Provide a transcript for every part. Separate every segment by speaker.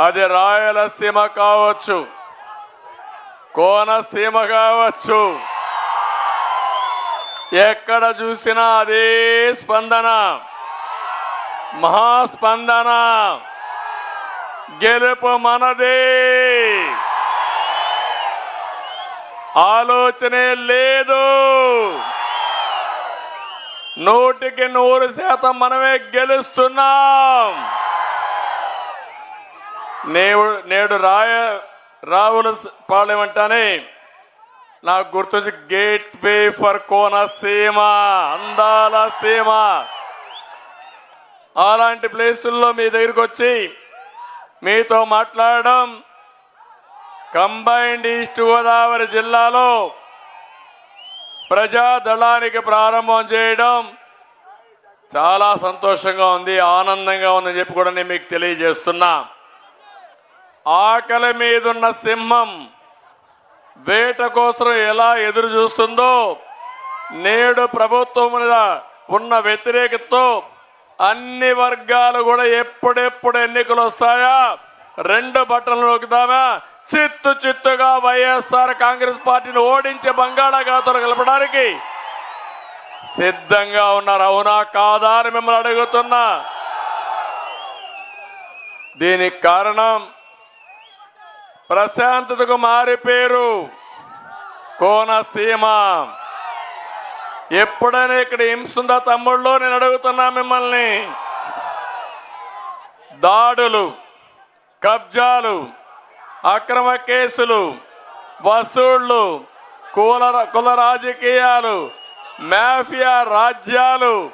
Speaker 1: అది రాయలసీమ కావచ్చు కోనసీమ కావచ్చు. ఎక్కడ చూసినా అదే స్పందన మహాస్పందన. గెలుపు మనదే. ఆలోచనే లేదు. నూటికి నూరు శాతం మనమే గెలుస్తున్నాం. నేడు నేడు రాయ రావుల పార్లమెంట్ నాకు గుర్తొచ్చి గేట్ వే ఫర్ కోనసీమ అందాల సీమ. అలాంటి ప్లేసుల్లో మీ దగ్గరికి వచ్చి మీతో మాట్లాడడం కంబైన్డ్ ఈస్ట్ గోదావరి జిల్లాలో ప్రజాదళానికి ప్రారంభం చేయడం చాలా సంతోషంగా ఉంది ఆనందంగా ఉందని చెప్పి కూడా నేను మీకు తెలియజేస్తున్నా. ఆకలి మీదున్న సింహం వేట కోసం ఎలా ఎదురు చూస్తుందో నేడు ప్రభుత్వం మీద ఉన్న వ్యతిరేకతతో అన్ని వర్గాలు కూడా ఎప్పుడెప్పుడు ఎన్నికలు వస్తాయా? రెండు బట్టలు నొక్కుదామా? చిత్తు చిత్తుగా వైఎస్ఆర్ కాంగ్రెస్ పార్టీని ఓడించే బంగాళాఖాతలు కలపడానికి సిద్ధంగా ఉన్నారు. అవునా కాదా అని మిమ్మల్ని అడుగుతున్నా. దీనికి కారణం ప్రశాంతతకు మారి పేరు కోనసీమ. ఎప్పుడైనా ఇక్కడ హింసుందా తమ్ముళ్ళు నేను అడుగుతున్నా మిమ్మల్ని. దాడులు కబ్జాలు అక్రమ కేసులు వసూళ్ళు కుల కుల రాజకీయాలు మాఫియా రాజ్యాలు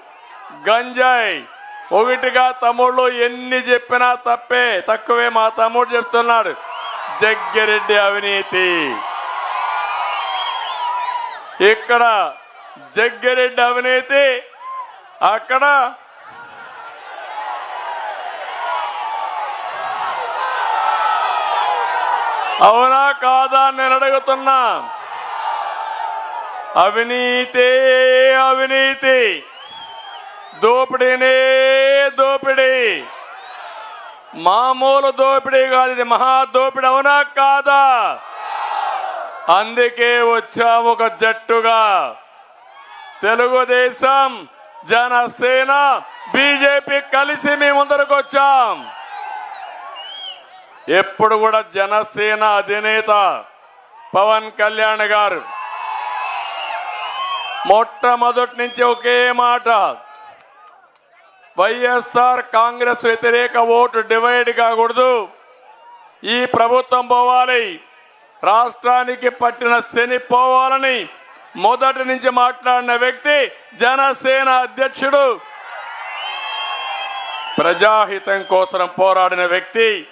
Speaker 1: గంజాయి. ఒకటిగా తమ్ముళ్ళు ఎన్ని చెప్పినా తప్పే తక్కువే మా తమ్ముడు చెప్తున్నాడు. జగ్గిరెడ్డి అవినీతి. ఇక్కడ జగ్గిరెడ్డి అవినీతి అక్కడ అవునా కాదా నేను అడుగుతున్నా. అవినీతి అవినీతి. దోపిడీనే దోపిడీ. మామూలు దోపిడీ కాదు ఇది మహా దోపిడీ అవునా కాదా? అందుకే వచ్చాము ఒక జట్టుగా. తెలుగుదేశం జనసేన బీజేపీ కలిసి మేము ముందరకు వచ్చాం. ఎప్పుడు కూడా జనసేన అధినేత పవన్ కళ్యాణ్ గారు. మొట్టమొదటి నుంచి ఒకే మాట. వైఎస్ఆర్ కాంగ్రెస్ వ్యతిరేక ఓటు డివైడ్ కాకూడదు. ఈ ప్రభుత్వం పోవాలి. రాష్ట్రానికి పట్టిన శని పోవాలని మొదటి నుంచి మాట్లాడిన వ్యక్తి జనసేన అధ్యక్షుడు. ప్రజాహితం కోసం పోరాడిన వ్యక్తి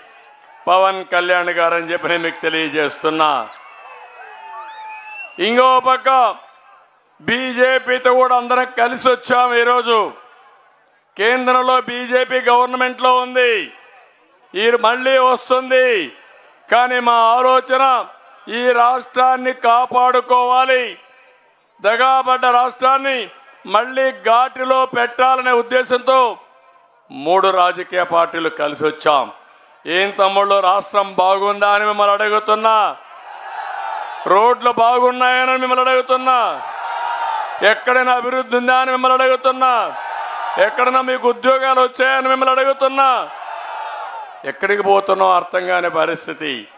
Speaker 1: పవన్ కళ్యాణ్ గారు అని చెప్పి నేను మీకు తెలియజేస్తున్నా. ఇంకో పక్క బీజేపీతో కూడా అందరం కలిసి వచ్చాము ఈరోజు. కేంద్రంలో బీజేపీ గవర్నమెంట్లో ఉంది. ఈ మళ్ళీ వస్తుంది. కానీ మా ఆలోచన ఈ రాష్ట్రాన్ని కాపాడుకోవాలి. దగాబడ్డ రాష్ట్రాన్ని మళ్ళీ ఘాటిలో పెట్టాలనే ఉద్దేశంతో మూడు రాజకీయ పార్టీలు కలిసి వచ్చాం. ఏం తమ్ముళ్ళు రాష్ట్రం బాగుందా అని మిమ్మల్ని అడుగుతున్నా. రోడ్లు బాగున్నాయని మిమ్మల్ని అడుగుతున్నా. ఎక్కడైనా అభివృద్ధి ఉందా అని మిమ్మల్ని అడుగుతున్నా. ఎక్కడన్నా మీకు ఉద్యోగాలు వచ్చాయని మిమ్మల్ని అడుగుతున్నా. ఎక్కడికి పోతున్నావు అర్థం కాని పరిస్థితి.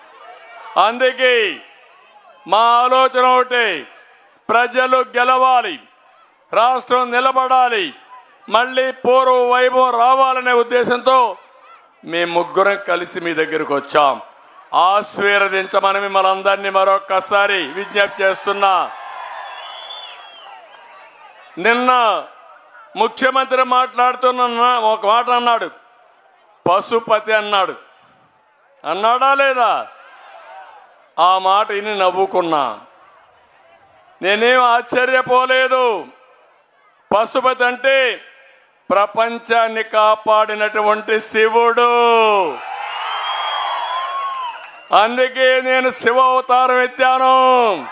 Speaker 1: అందుకే మా ఆలోచన ఒకటి ప్రజలు గెలవాలి రాష్ట్రం నిలబడాలి మళ్ళీ పూర్వ వైభవం రావాలనే ఉద్దేశంతో మేము ముగ్గురం కలిసి మీ దగ్గరకు వచ్చాం. ఆశీర్వదించమని మిమ్మల్ని అందరినీ మరొక్కసారి విజ్ఞప్తి చేస్తున్నా. నిన్న ముఖ్యమంత్రి మాట్లాడుతున్న ఒక మాట అన్నాడు. పశుపతి అన్నాడు. అన్నాడా లేదా? ఆ మాట ఇని నవ్వుకున్నా. నేనేం ఆశ్చర్యపోలేదు. పశుపతి అంటే ప్రపంచాన్ని కాపాడినటువంటి శివుడు. అందుకే నేను శివ అవతారం ఎత్తాను.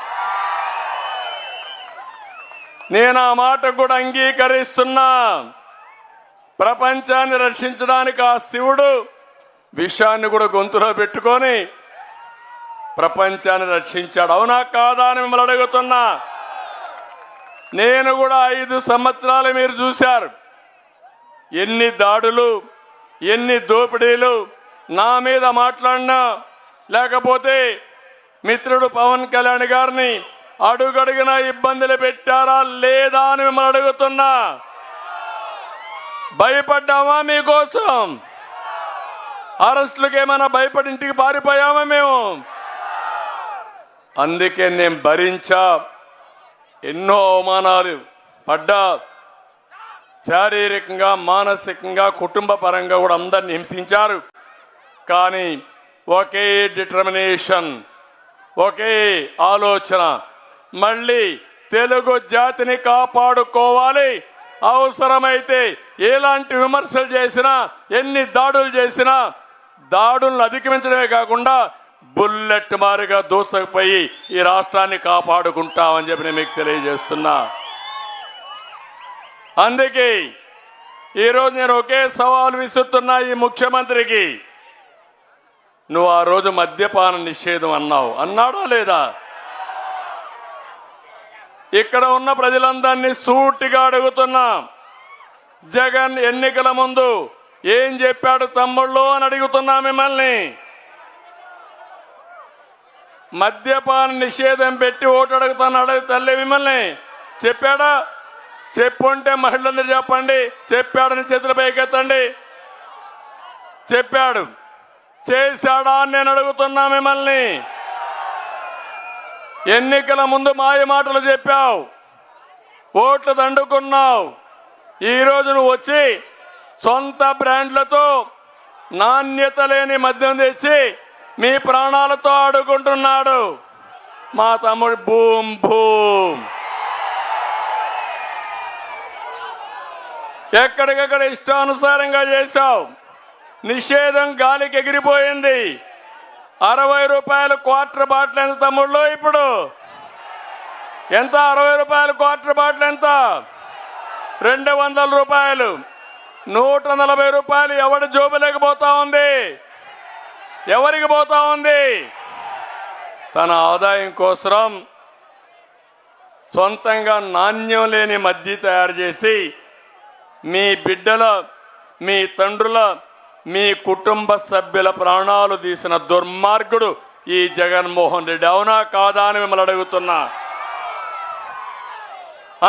Speaker 1: నేను ఆ మాట కూడా అంగీకరిస్తున్నా. ప్రపంచాన్ని రక్షించడానికి ఆ శివుడు విషయాన్ని కూడా గొంతులో పెట్టుకొని ప్రపంచాన్ని రక్షించాడు. అవునా కాదా అని మిమ్మల్ని అడుగుతున్నా. నేను కూడా ఐదు సంవత్సరాలు మీరు చూశారు. ఎన్ని దాడులు ఎన్ని దోపిడీలు నా మీద మాట్లాడినా లేకపోతే మిత్రుడు పవన్ కళ్యాణ్ గారిని అడుగడుగున ఇబ్బందులు పెట్టారా లేదా అని మిమ్మల్ని అడుగుతున్నా. భయపడ్డామా మీకోసం? అరెస్టులకు ఏమైనా భయపడి ఇంటికి పారిపోయామా మేము? అందుకే నేను భరించా. ఎన్నో అవమానాలు పడ్డా. శారీరకంగా మానసికంగా కుటుంబ పరంగా కూడా అందరిని హింసించారు. కానీ ఒకే డిటర్మినేషన్ ఒకే ఆలోచన మళ్ళీ తెలుగు జాతిని కాపాడుకోవాలి. అవసరమైతే ఎలాంటి విమర్శలు చేసినా ఎన్ని దాడులు చేసినా దాడులను అధిగమించడమే కాకుండా బుల్లెట్ మారిగా దూసకపోయి ఈ రాష్ట్రాన్ని కాపాడుకుంటామని చెప్పి నేను మీకు తెలియజేస్తున్నా. అందుకే ఈరోజు నేను ఒకే సవాల్ విసురుతున్నా ఈ ముఖ్యమంత్రికి. నువ్వు ఆ రోజు మద్యపాన నిషేధం అన్నావు. అన్నాడా లేదా? ఇక్కడ ఉన్న ప్రజలందరినీ సూటిగా అడుగుతున్నా. జగన్ ఎన్నికల ముందు ఏం చెప్పాడు తమ్ముళ్ళు అని అడుగుతున్నా మిమ్మల్ని. మద్యపాన నిషేధం పెట్టి ఓటు అడుగుతున్నాడు తల్లి మిమ్మల్ని. చెప్పాడా? చెప్పుంటే మహిళలందరూ చెప్పండి. చెప్పాడని చేతుల పైకెత్తండి. చెప్పాడు. చేశాడా అని నేను అడుగుతున్నా మిమ్మల్ని. ఎన్నికల ముందు మాయ మాటలు చెప్పావు. ఓట్లు దండుకున్నావు. ఈరోజు నువ్వు వచ్చి సొంత బ్రాండ్లతో నాణ్యత లేని మద్యం తెచ్చి మీ ప్రాణాలతో ఆడుకుంటున్నాడు. మా తమ్ముడు భూమ్ భూమ్ ఎక్కడికక్కడ ఇష్టానుసారంగా చేశావు. నిషేధం గాలికి ఎగిరిపోయింది. అరవై రూపాయలు క్వార్టర్ బాటిల్ ఎంత తమ్ముళ్ళు ఇప్పుడు? ఎంత? అరవై రూపాయలు క్వార్టర్ బాటిల్ ఎంత? రెండు వందల రూపాయలు. నూట నలభై రూపాయలు ఎవడి జోబులోకి పోతా ఉంది? ఎవరికి పోతా ఉంది? తన ఆదాయం కోసం సొంతంగా నాణ్యం లేని మద్య తయారు చేసి మీ బిడ్డల మీ తండ్రుల మీ కుటుంబ సభ్యుల ప్రాణాలు తీసిన దుర్మార్గుడు ఈ జగన్మోహన్ రెడ్డి. అవునా కాదా అని మిమ్మల్ని అడుగుతున్నా.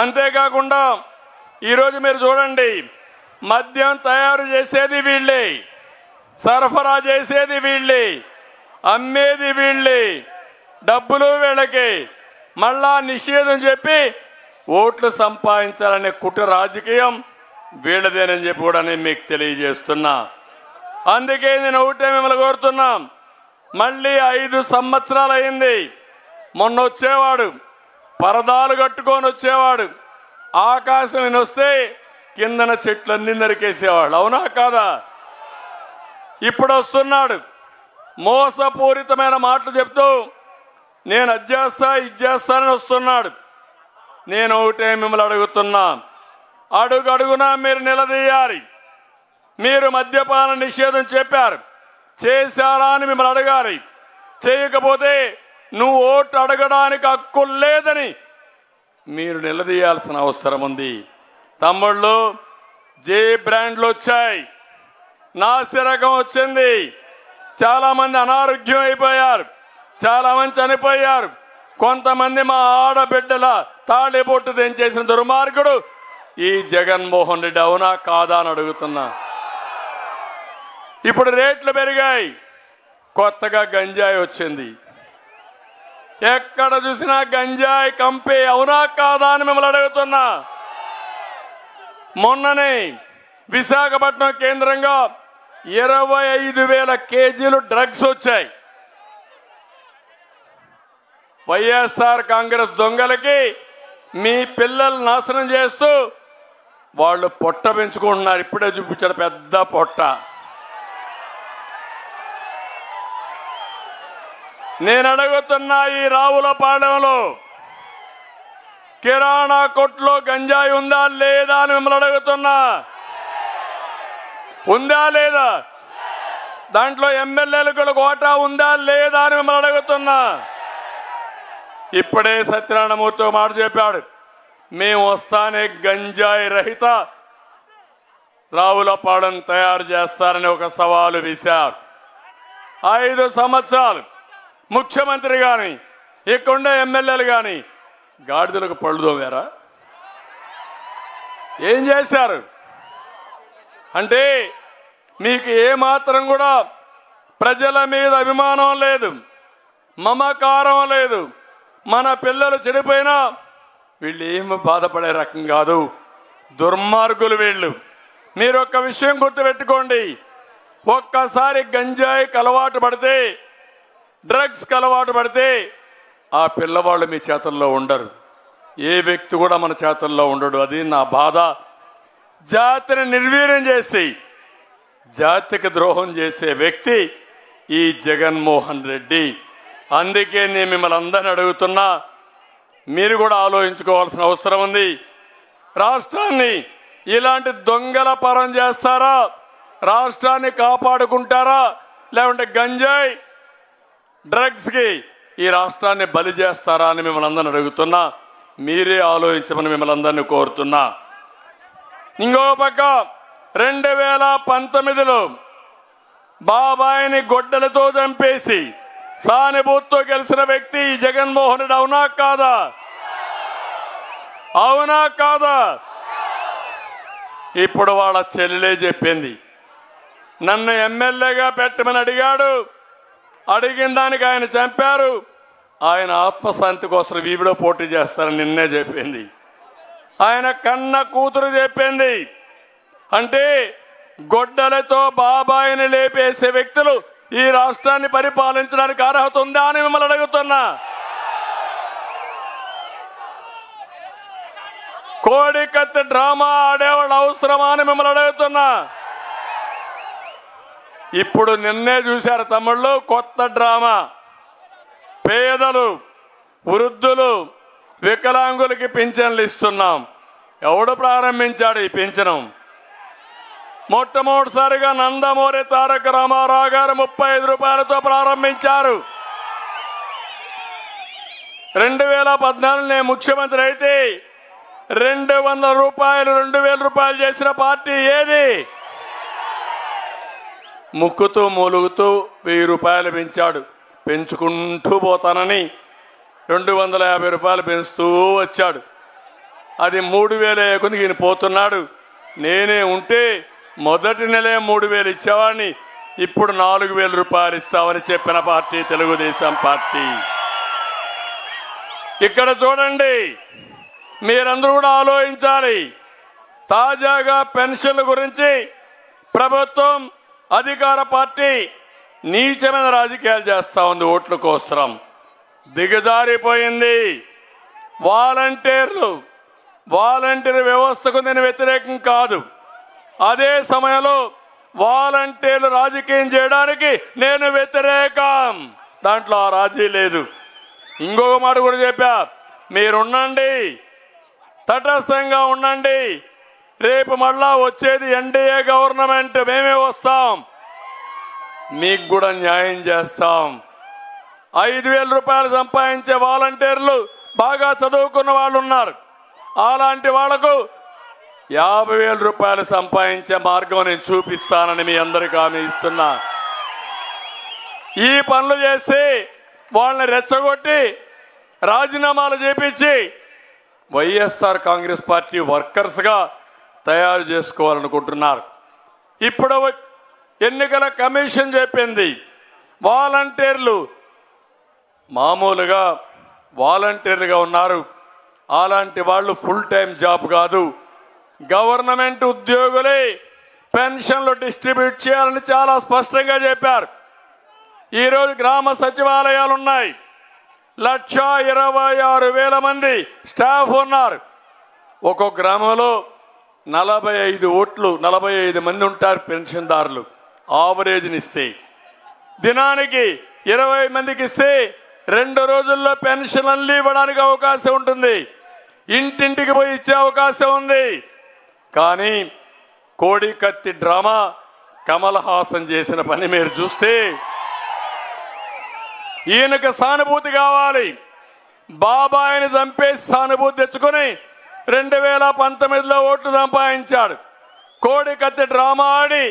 Speaker 1: అంతేకాకుండా ఈరోజు మీరు చూడండి మద్యం తయారు చేసేది వీళ్ళే సరఫరా చేసేది వీళ్ళే అమ్మేది వీళ్ళే డబ్బులు వీళ్ళకి మళ్ళా నిషేధం చెప్పి ఓట్లు సంపాదించాలనే కుట్ర రాజకీయం వీళ్ళదేనని చెప్పి కూడా నేను మీకు తెలియజేస్తున్నా. అందుకే నేను ఒకటే మిమ్మల్ని కోరుతున్నాం. మళ్ళీ ఐదు సంవత్సరాలు అయింది మొన్న వచ్చేవాడు పరదాలు కట్టుకొని వచ్చేవాడు. ఆకాశం నేను వస్తే కిందన చెట్లన్నీ నరికేసేవాడు అవునా కాదా? ఇప్పుడు వస్తున్నాడు. మోసపూరితమైన మాటలు చెప్తూ నేను అది చేస్తా ఇది చేస్తానని వస్తున్నాడు. నేను ఒకటే మిమ్మల్ని అడుగుతున్నా. అడుగు అడుగునా మీరు నిలదీయాలి. మీరు మద్యపాన నిషేధం చెప్పారు. చేశారా అని మిమ్మల్ని అడగాలి. చేయకపోతే నువ్వు ఓటు అడగడానికి హక్కు లేదని మీరు నిలదీయాల్సిన అవసరం ఉంది. తమ్ముళ్ళు జే బ్రాండ్లు వచ్చాయి. నాసిరకం వచ్చింది. చాలామంది అనారోగ్యం అయిపోయారు. చాలామంది చనిపోయారు. కొంతమంది మా ఆడబిడ్డల తాళిబొట్టు తెంచేసిన దుర్మార్గుడు ఈ జగన్మోహన్ రెడ్డి అవునా కాదా అని అడుగుతున్నా. ఇప్పుడు రేట్లు పెరిగాయి. కొత్తగా గంజాయి వచ్చింది. ఎక్కడ చూసినా గంజాయి కంపే అవునా కాదా అని మిమ్మల్ని అడుగుతున్నా. మొన్ననే విశాఖపట్నం కేంద్రంగా ఇరవై ఐదు వేల కేజీలు డ్రగ్స్ వచ్చాయి. వైఎస్ఆర్ కాంగ్రెస్ దొంగలకి మీ పిల్లలు నాశనం చేస్తూ వాళ్ళు పొట్ట పెంచుకుంటున్నారు. ఇప్పుడే చూపించాడు పెద్ద పొట్ట. నేను అడుగుతున్నా ఈ రావులపాడెంలో కిరాణా కొట్లో గంజాయి ఉందా లేదా అని మిమ్మల్ని అడుగుతున్నా. ఉందా లేదా? దాంట్లో ఎమ్మెల్యేలకు కోటా ఉందా లేదా అని మిమ్మల్ని అడుగుతున్నా. ఇప్పుడే సత్యనారాయణమూర్తి మాట చెప్పాడు. మేము వస్తానే గంజాయి రహిత రావులపాడెం తయారు చేస్తారని ఒక సవాలు విశారు. ఐదు సంవత్సరాలు ముఖ్యమంత్రి కానీ ఇక్కడుండే ఎమ్మెల్యేలు కానీ గాడిదలకు పళ్ళు తోమారా? ఏం చేశారు? అంటే మీకు ఏమాత్రం కూడా ప్రజల మీద అభిమానం లేదు మమకారం లేదు. మన పిల్లలు చెడిపోయినా వీళ్ళు ఏమి బాధపడే రకం కాదు. దుర్మార్గులు వీళ్ళు. మీరు ఒక్క విషయం గుర్తుపెట్టుకోండి. ఒక్కసారి గంజాయికి అలవాటు పడితే డ్రగ్స్కి అలవాటు పడితే ఆ పిల్లవాళ్ళు మీ చేతుల్లో ఉండరు. ఏ వ్యక్తి కూడా మన చేతుల్లో ఉండడు. అది నా బాధ. జాతిని నిర్వీర్యం చేసి జాతికి ద్రోహం చేసే వ్యక్తి ఈ జగన్మోహన్ రెడ్డి. అందుకే నేను మిమ్మల్ని అందరిని అడుగుతున్నా మీరు కూడా ఆలోచించుకోవాల్సిన అవసరం ఉంది. రాష్ట్రాన్ని ఇలాంటి దొంగల పరం చేస్తారా? రాష్ట్రాన్ని కాపాడుకుంటారా? లేకుంటే గంజాయి డ్రగ్స్కి ఈ రాష్ట్రాన్ని బలి చేస్తారా అని మిమ్మల్ని అందరిని అడుగుతున్నా. మీరే ఆలోచించమని మిమ్మల్ని అందరినీ కోరుతున్నా. ఇంకో పక్క రెండు వేల పంతొమ్మిదిలో బాబాయిని గొడ్డలతో చంపేసి సానుభూతితో గెలిచిన వ్యక్తి జగన్మోహన్ రెడ్డి అవునా కాదా? అవునా కాదా? ఇప్పుడు వాళ్ళ చెల్లెలే చెప్పింది. నన్ను ఎమ్మెల్యేగా పెట్టమని అడిగాడు. అడిగిన దానికి ఆయన చంపారు. ఆయన ఆత్మశాంతి కోసం వీవిలో పోటీ చేస్తారని నిన్నే చెప్పింది. ఆయన కన్న కూతురు చెప్పింది. అంటే గొడ్డలతో బాబాయిని లేపేసే వ్యక్తులు ఈ రాష్ట్రాన్ని పరిపాలించడానికి అర్హత ఉందా అని మిమ్మల్ని అడుగుతున్నా. కోడి కత్తి డ్రామా ఆడేవాళ్ళు అవసరమా అని మిమ్మల్ని అడుగుతున్నా. ఇప్పుడు నిన్నే చూశారు తమ్ముళ్ళు కొత్త డ్రామా. పేదలు వృద్ధులు వికలాంగులకి పింఛన్లు ఇస్తున్నాం. ఎవడు ప్రారంభించాడు ఈ పింఛనం? మొట్టమొదటిసారిగా నందమూరి తారక రామారావు గారు ముప్పై ఐదు రూపాయలతో ప్రారంభించారు. రెండు వేల పద్నాలుగు నేను ముఖ్యమంత్రి అయితే రెండు వందల రూపాయలు రెండు వేల రూపాయలు చేసిన పార్టీ ఏది? ముక్కుతూ మూలుగుతూ వెయ్యి రూపాయలు పెంచాడు. పెంచుకుంటూ పోతానని రెండు వందల యాభై రూపాయలు పెంచుతూ వచ్చాడు. అది మూడు వేలు కొని ఈయన పోతున్నాడు. నేనే ఉంటే మొదటి నెలే మూడు వేలు ఇచ్చేవాడిని. ఇప్పుడు నాలుగు వేల రూపాయలు ఇస్తామని చెప్పిన పార్టీ తెలుగుదేశం పార్టీ. ఇక్కడ చూడండి మీరందరూ కూడా ఆలోచించాలి. తాజాగా పెన్షన్ల గురించి ప్రభుత్వం అధికార పార్టీ నీచమైన రాజకీయాలు చేస్తూ ఉంది ఓట్ల కోసరం. దిగజారిపోయింది. వాలంటీర్లు వాలంటీర్ వ్యవస్థకు నేను వ్యతిరేకం కాదు. అదే సమయంలో వాలంటీర్లు రాజకీయం చేయడానికి నేను వ్యతిరేకం. దాంట్లో ఆ రాజీ లేదు. ఇంకొక మాట కూడా చెప్పా మీరుండండి తటస్థంగా ఉండండి. రేపు మళ్ళా వచ్చేది ఎన్డీఏ గవర్నమెంట్. మేమే వస్తాం. మీకు కూడా న్యాయం చేస్తాం. ఐదు వేల రూపాయలు సంపాదించే వాలంటీర్లు బాగా చదువుకున్న వాళ్ళు ఉన్నారు. అలాంటి వాళ్ళకు యాభై వేల రూపాయలు సంపాదించే మార్గం నేను చూపిస్తానని మీ అందరికీ హామీ ఇస్తున్నా. ఈ పనులు చేసి వాళ్ళని రెచ్చగొట్టి రాజీనామాలు చేపించి వైఎస్ఆర్ కాంగ్రెస్ పార్టీ వర్కర్స్గా తయారు చేసుకోవాలనుకుంటున్నారు. ఇప్పుడు ఎన్నికల కమిషన్ చెప్పింది. వాలంటీర్లు మామూలుగా వాలంటీర్లుగా ఉన్నారు. అలాంటి వాళ్ళు ఫుల్ టైం జాబ్ కాదు. గవర్నమెంట్ ఉద్యోగులే పెన్షన్లు డిస్ట్రిబ్యూట్ చేయాలని చాలా స్పష్టంగా చెప్పారు. ఈరోజు గ్రామ సచివాలయాలు ఉన్నాయి. లక్ష ఇరవై ఆరు వేల మంది స్టాఫ్ ఉన్నారు. ఒక్కొక్క గ్రామంలో నలభై ఐదు ఓట్లు నలభై ఐదు మంది ఉంటారు పెన్షన్దారులు. ఆవరేజ్ని ఇస్తే. దినానికి ఇరవై మందికి ఇస్తే రెండు రోజుల్లో పెన్షన్ పెన్షన్లు ఇవ్వడానికి అవకాశం ఉంటుంది. ఇంటింటికి పోయి ఇచ్చే అవకాశం ఉంది. కానీ కోడి కత్తి డ్రామా కమల్ హాసన్ చేసిన పని మీరు చూస్తే ఈయనకు సానుభూతి కావాలి. బాబాయిని చంపేసి సానుభూతి తెచ్చుకొని రెండు వేల పంతొమ్మిదిలో ఓట్లు సంపాదించాడు. కోడి కత్తి డ్రామా ఆడి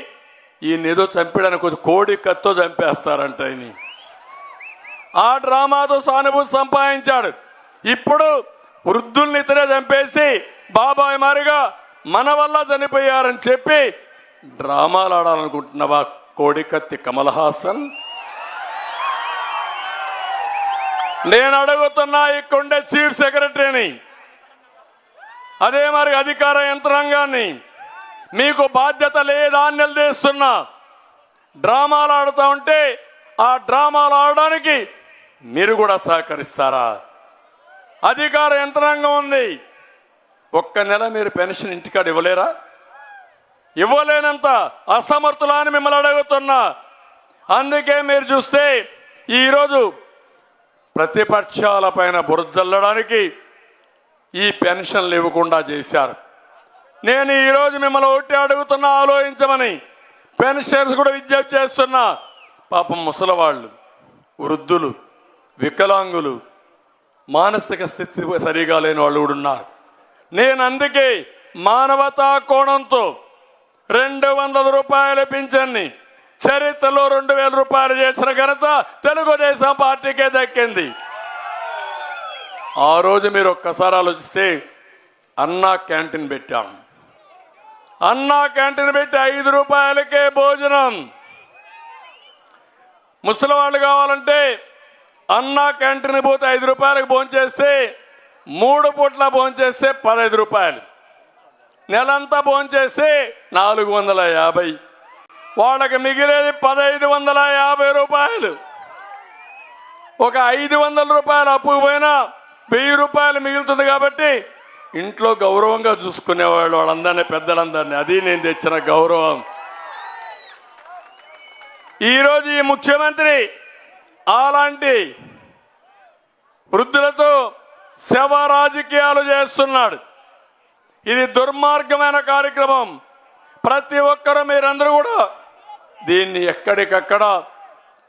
Speaker 1: ఈయన ఏదో చంపాడని కొంచెం కోడి కత్తో చంపేస్తారంట ఈయన ఆ డ్రామాతో సానుభూతి సంపాదించాడు. ఇప్పుడు వృద్ధుల్ని ఇతరే చంపేసి బాబాయ్ మారిగా మన వల్ల చనిపోయారని చెప్పి డ్రామాలు ఆడాలనుకుంటున్నావా కోడికత్తి కమల్ హాసన్? నేను అడుగుతున్నా ఇక్కడుండే చీఫ్ సెక్రటరీని. అదే మరి అధికార యంత్రాంగాన్ని. మీకు బాధ్యత లేదా అని నిలదీస్తున్నా డ్రామాలు ఆడుతూ ఉంటే ఆ డ్రామాలు ఆడడానికి మీరు కూడా సహకరిస్తారా? అధికార యంత్రాంగం ఉంది. ఒక్క నెల మీరు పెన్షన్ ఇంటికాడ ఇవ్వలేరా? ఇవ్వలేనంత అసమర్థులా అని మిమ్మల్ని అడుగుతున్నా. అందుకే మీరు చూస్తే ఈరోజు ప్రతిపక్షాల పైన బురద చల్లడానికి ఈ పెన్షన్లు ఇవ్వకుండా చేశారు. నేను ఈరోజు మిమ్మల్ని ఒకటి అడుగుతున్నా ఆలోచించమని. పెన్షన్స్ కూడా విజ్ఞప్తి చేస్తున్నా. పాపం ముసలవాళ్ళు వృద్ధులు వికలాంగులు మానసిక స్థితి సరిగా లేని వాళ్ళు కూడా ఉన్నారు. నేను అందుకే మానవతా కోణంతో రెండు వందల రూపాయల పింఛన్ని చరిత్రలో రెండు వేల రూపాయలు చేసిన ఘనత తెలుగుదేశం పార్టీకే దక్కింది. ఆ రోజు మీరు ఒక్కసారి ఆలోచిస్తే అన్నా క్యాంటీన్ పెట్టాం. అన్నా క్యాంటీన్ పెట్టి ఐదు రూపాయలకే భోజనం. ముసలి వాళ్ళు కావాలంటే అన్నా క్యాంటీన్ పోతే ఐదు రూపాయలకు భోంచేస్తే మూడు పూట్ల భోంచేస్తే పదహైదు రూపాయలు. నెలంతా భోంచేస్తే నాలుగు వందల యాభై. వాళ్ళకి మిగిలేది పదహైదు వందల యాభై రూపాయలు. ఒక ఐదు వందల రూపాయలు అప్పు పోయినా వెయ్యి రూపాయలు మిగులుతుంది కాబట్టి ఇంట్లో గౌరవంగా చూసుకునేవాళ్ళు వాళ్ళందరినీ పెద్దలందరినీ. అది నేను తెచ్చిన గౌరవం. ఈరోజు ఈ ముఖ్యమంత్రి అలాంటి వృద్ధులతో శవ రాజకీయాలు చేస్తున్నాడు. ఇది దుర్మార్గమైన కార్యక్రమం. ప్రతి ఒక్కరూ మీరందరూ కూడా దీన్ని ఎక్కడికక్కడ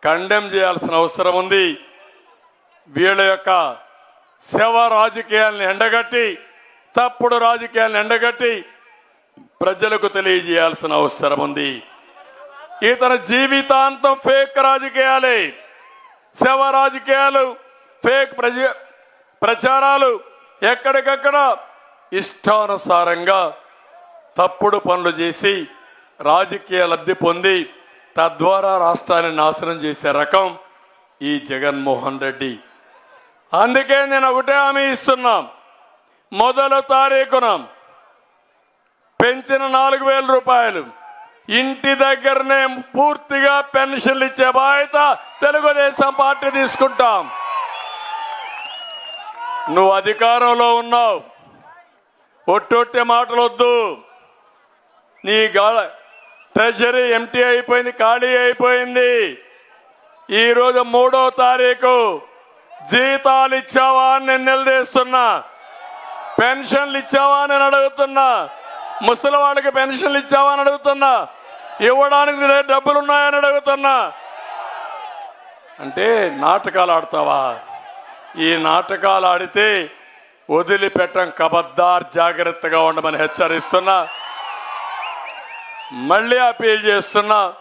Speaker 1: కండెమ్ చేయాల్సిన అవసరం ఉంది. వీళ్ళ యొక్క శవ రాజకీయాలను ఎండగట్టి తప్పుడు రాజకీయాలను ఎండగట్టి ప్రజలకు తెలియజేయాల్సిన అవసరం ఉంది. ఇతని జీవితాంతం ఫేక్ రాజకీయాలే. శవ రాజకీయాలు ఫేక్ ప్రజ ప్రచారాలు ఎక్కడికక్కడ ఇష్టానుసారంగా తప్పుడు పనులు చేసి రాజకీయ లబ్ధి పొంది తద్వారా రాష్ట్రాన్ని నాశనం చేసే రకం ఈ జగన్మోహన్ రెడ్డి. అందుకే నేను ఒకటే హామీ ఇస్తున్నాం. మొదల తారీఖున పెంచిన నాలుగు వేల రూపాయలు. ఇంటి దగ్గరనే పూర్తిగా పెన్షన్లు ఇచ్చే బాధ్యత తెలుగుదేశం పార్టీ తీసుకుంటాం. నువ్వు అధికారంలో ఉన్నావు. ఒట్టొట్టే మాటలు వద్దు నీ గాల ట్రెజరీ ఎంటీ అయిపోయింది ఖాళీ అయిపోయింది. ఈరోజు మూడో తారీఖు. జీతాలు ఇచ్చావా అని నేను నిలదీస్తున్నా. పెన్షన్లు ఇచ్చావా అని నేను అడుగుతున్నా. ముసలి వాళ్ళకి పెన్షన్లు ఇచ్చావా అని అడుగుతున్నా. ఇవ్వడానికి డబ్బులు ఉన్నాయని అడుగుతున్నా. అంటే నాటకాలు ఆడతావా? ఈ నాటకాలు ఆడితే వదిలిపెట్టం కబద్దార్ జాగ్రత్తగా ఉండమని హెచ్చరిస్తున్నా. మళ్ళీ అపీల్ చేస్తున్నా.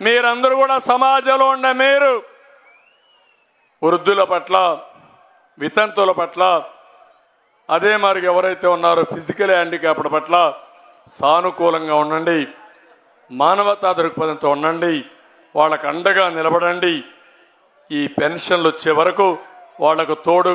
Speaker 1: మీరందరూ కూడా సమాజంలో ఉండే మీరు వృద్ధుల పట్ల వితంతువుల పట్ల అదే మరి ఎవరైతే ఉన్నారో ఫిజికల్ హ్యాండిక్యాప్డ్ పట్ల సానుకూలంగా ఉండండి మానవతా దృక్పథంతో ఉండండి వాళ్ళకు అండగా నిలబడండి. ఈ పెన్షన్లు వచ్చే వరకు వాళ్ళకు తోడు